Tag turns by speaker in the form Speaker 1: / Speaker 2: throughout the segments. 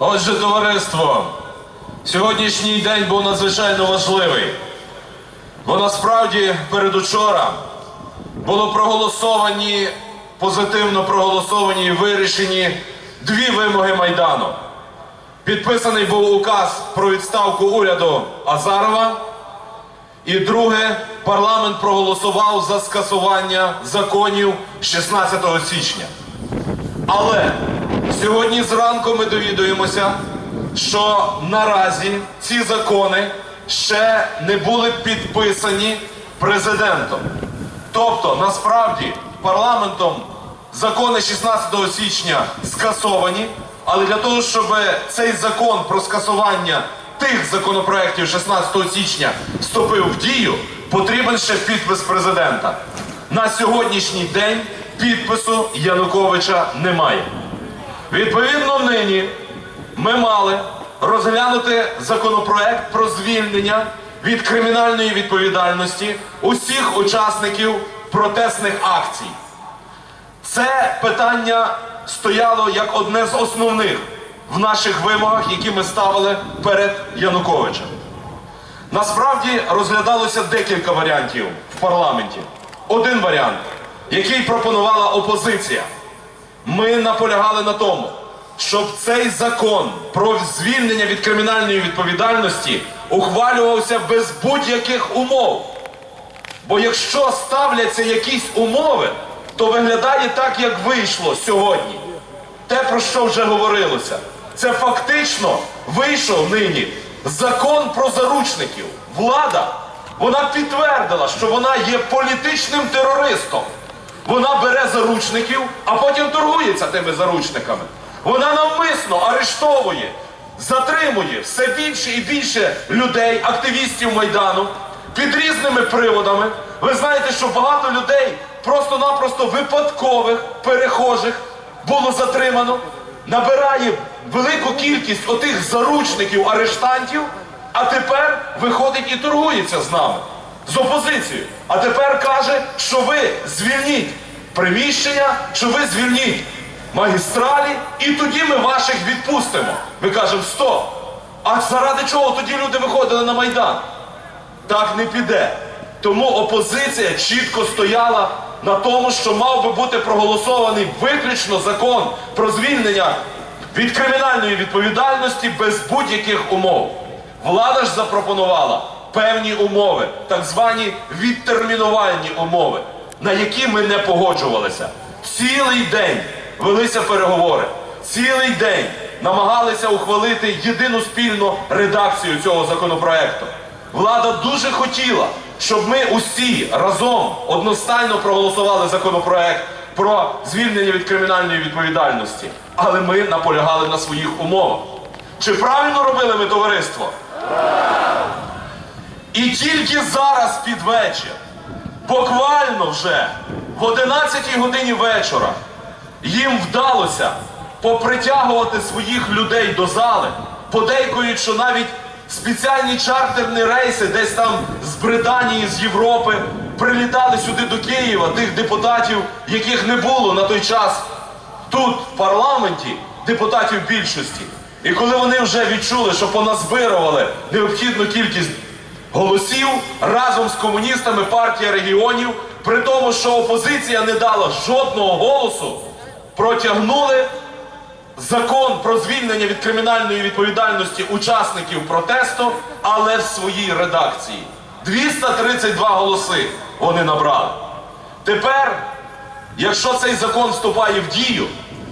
Speaker 1: Отже, товариство, сьогоднішній день був надзвичайно важливий. Бо насправді передучора було проголосовані, позитивно проголосовані і вирішені дві вимоги Майдану. Підписаний був указ про відставку уряду Азарова. І друге, парламент проголосував за скасування законів 16 січня. Але сьогодні зранку ми довідуємося, що наразі ці закони ще не були підписані президентом. Тобто, насправді, парламентом закони 16 січня скасовані, але для того, щоб цей закон про скасування тих законопроєктів 16 січня вступив в дію, потрібен ще підпис президента. На сьогоднішній день підпису Януковича немає. Відповідно, нині ми мали розглянути законопроект про звільнення від кримінальної відповідальності усіх учасників протестних акцій. Це питання стояло як одне з основних в наших вимогах, які ми ставили перед Януковичем. Насправді розглядалося декілька варіантів в парламенті. Один варіант, який пропонувала опозиція. Ми наполягали на тому, щоб цей закон про звільнення від кримінальної відповідальності ухвалювався без будь-яких умов. Бо якщо ставляться якісь умови, то виглядає так, як вийшло сьогодні. Те, про що вже говорилося. Це фактично вийшов нині закон про заручників. Влада вона підтвердила, що вона є політичним терористом. Вона бере заручників, а потім торгується тими заручниками. Вона навмисно арештовує, затримує все більше і більше людей, активістів Майдану під різними приводами. Ви знаєте, що багато людей просто-напросто випадкових перехожих було затримано, набирає велику кількість отих заручників, арештантів, а тепер виходить і торгується з нами, з опозицією. А тепер каже, що ви звільніть приміщення, що ви звільніть магістралі, і тоді ми ваших відпустимо. Ми кажемо, стоп! А заради чого тоді люди виходили на Майдан? Так не піде. Тому опозиція чітко стояла на тому, що мав би бути проголосований виключно закон про звільнення від кримінальної відповідальності без будь-яких умов. Влада ж запропонувала певні умови, так звані відтермінувальні умови, на які ми не погоджувалися. Цілий день велися переговори, цілий день намагалися ухвалити єдину спільну редакцію цього законопроекту. Влада дуже хотіла, щоб ми усі разом одностайно проголосували законопроект про звільнення від кримінальної відповідальності. Але ми наполягали на своїх умовах. Чи правильно робили ми товариство? І тільки зараз під вечір, буквально вже в 11 годині вечора, їм вдалося попритягувати своїх людей до зали, подейкують, що навіть спеціальні чартерні рейси десь там з Британії, з Європи прилітали сюди до Києва, тих депутатів, яких не було на той час тут, в парламенті, депутатів більшості. І коли вони вже відчули, що поназбирували необхідну кількість голосів разом з комуністами партія регіонів, при тому, що опозиція не дала жодного голосу, протягнули закон про звільнення від кримінальної відповідальності учасників протесту, але в своїй редакції. 232 голоси вони набрали. Тепер, якщо цей закон вступає в дію,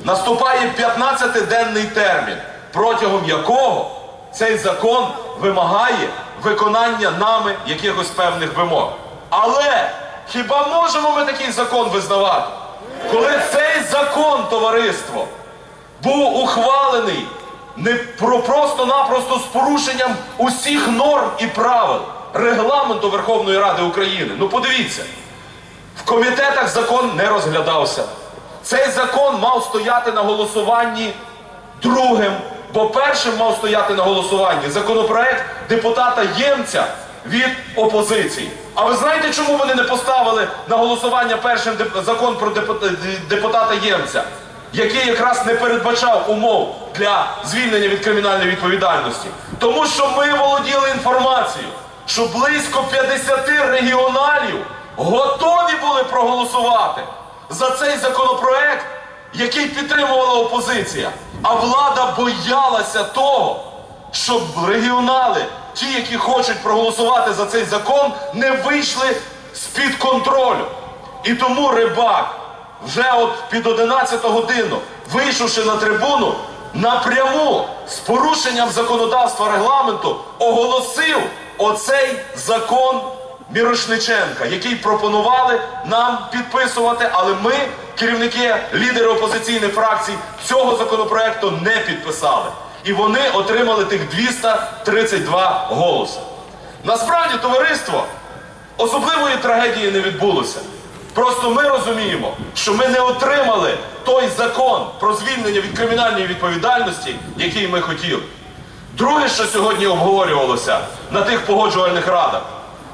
Speaker 1: наступає 15-денний термін, протягом якого цей закон вимагає виконання нами якихось певних вимог. Але хіба можемо ми такий закон визнавати? Коли цей закон, товариство, був ухвалений не про просто-напросто з порушенням усіх норм і правил регламенту Верховної Ради України. Ну подивіться, в комітетах закон не розглядався. Цей закон мав стояти на голосуванні другим, бо першим мав стояти на голосуванні законопроект депутата Ємця від опозиції. А ви знаєте, чому вони не поставили на голосування першим закон про депу- депутата Ємця? який якраз не передбачав умов для звільнення від кримінальної відповідальності. Тому що ми володіли інформацією, що близько 50 регіоналів готові були проголосувати за цей законопроект, який підтримувала опозиція. А влада боялася того, щоб регіонали, ті, які хочуть проголосувати за цей закон, не вийшли з-під контролю. І тому рибак вже от під 11 годину, вийшовши на трибуну, напряму з порушенням законодавства регламенту оголосив оцей закон Мірошниченка, який пропонували нам підписувати, але ми, керівники, лідери опозиційних фракцій, цього законопроекту не підписали. І вони отримали тих 232 голоси. Насправді, товариство, особливої трагедії не відбулося. Просто ми розуміємо, що ми не отримали той закон про звільнення від кримінальної відповідальності, який ми хотіли. Друге, що сьогодні обговорювалося на тих погоджувальних радах,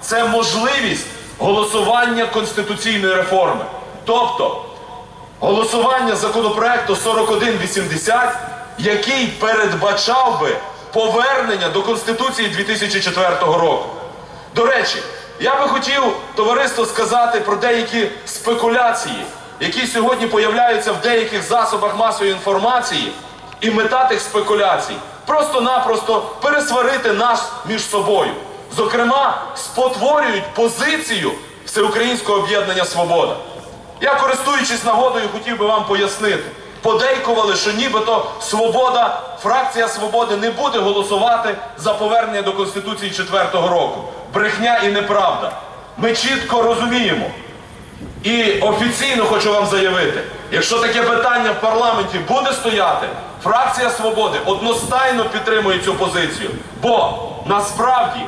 Speaker 1: це можливість голосування конституційної реформи. Тобто голосування законопроекту 4180, який передбачав би повернення до Конституції 2004 року. До речі, я би хотів товариство сказати про деякі спекуляції, які сьогодні появляються в деяких засобах масової інформації, і мета тих спекуляцій просто-напросто пересварити нас між собою. Зокрема, спотворюють позицію Всеукраїнського об'єднання Свобода. Я, користуючись нагодою, хотів би вам пояснити. Подейкували, що нібито свобода, фракція свободи не буде голосувати за повернення до Конституції 4-го року. Брехня і неправда. Ми чітко розуміємо. І офіційно хочу вам заявити, якщо таке питання в парламенті буде стояти, фракція свободи одностайно підтримує цю позицію. Бо насправді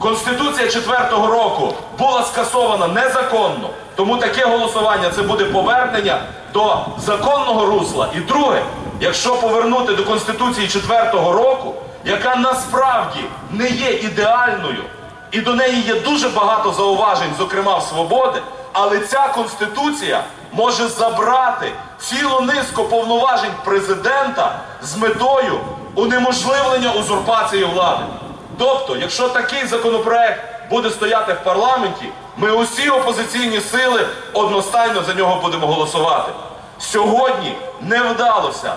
Speaker 1: Конституція 4-го року була скасована незаконно, тому таке голосування це буде повернення до законного русла. І друге, якщо повернути до Конституції 4-го року, яка насправді не є ідеальною, і до неї є дуже багато зауважень, зокрема в свободи, але ця конституція може забрати цілу низку повноважень президента з метою унеможливлення узурпації влади. Тобто, якщо такий законопроект буде стояти в парламенті, ми усі опозиційні сили одностайно за нього будемо голосувати. Сьогодні не вдалося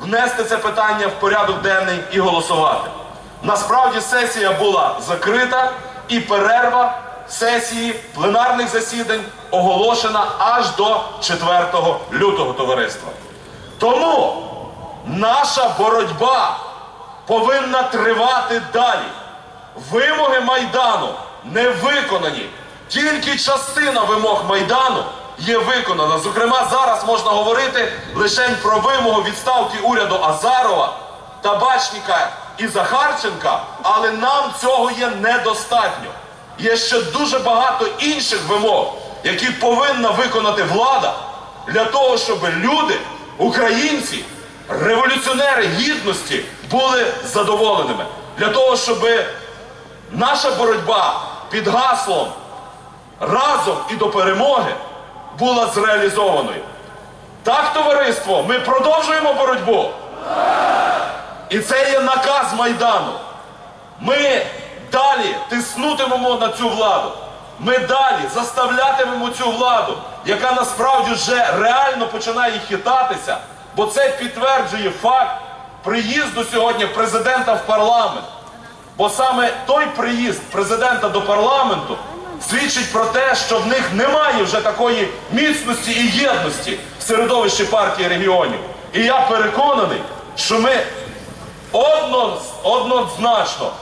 Speaker 1: внести це питання в порядок денний і голосувати. Насправді сесія була закрита і перерва сесії пленарних засідань оголошена аж до 4 лютого товариства. Тому наша боротьба повинна тривати далі. Вимоги Майдану не виконані. Тільки частина вимог Майдану є виконана. Зокрема, зараз можна говорити лише про вимогу відставки уряду Азарова, Табачника і Захарченка, але нам цього є недостатньо. Є ще дуже багато інших вимог, які повинна виконати влада для того, щоб люди, українці, революціонери гідності були задоволеними. Для того, щоб наша боротьба під гаслом разом і до перемоги була зреалізованою. Так, товариство, ми продовжуємо боротьбу. І це є наказ Майдану. Ми далі тиснутимемо на цю владу. Ми далі заставлятимемо цю владу, яка насправді вже реально починає хитатися, бо це підтверджує факт приїзду сьогодні президента в парламент. Бо саме той приїзд президента до парламенту свідчить про те, що в них немає вже такої міцності і єдності в середовищі партії регіонів. І я переконаний, що ми одно, однозначно,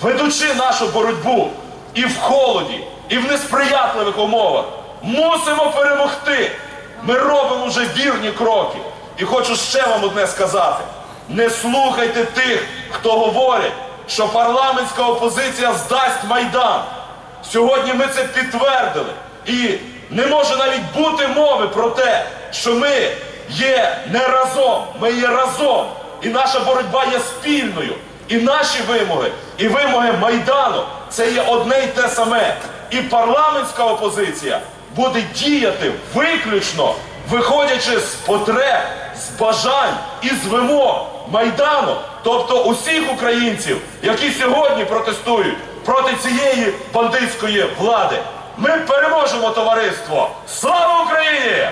Speaker 1: ведучи нашу боротьбу і в холоді, і в несприятливих умовах, мусимо перемогти. Ми робимо вже вірні кроки. І хочу ще вам одне сказати: не слухайте тих, хто говорить, що парламентська опозиція здасть майдан. Сьогодні ми це підтвердили. І не може навіть бути мови про те, що ми є не разом, ми є разом. І наша боротьба є спільною. І наші вимоги, і вимоги Майдану це є одне й те саме. І парламентська опозиція буде діяти виключно
Speaker 2: виходячи з потреб, з бажань і з вимог Майдану, тобто усіх українців, які сьогодні протестують проти цієї бандитської влади. Ми переможемо товариство! Слава Україні!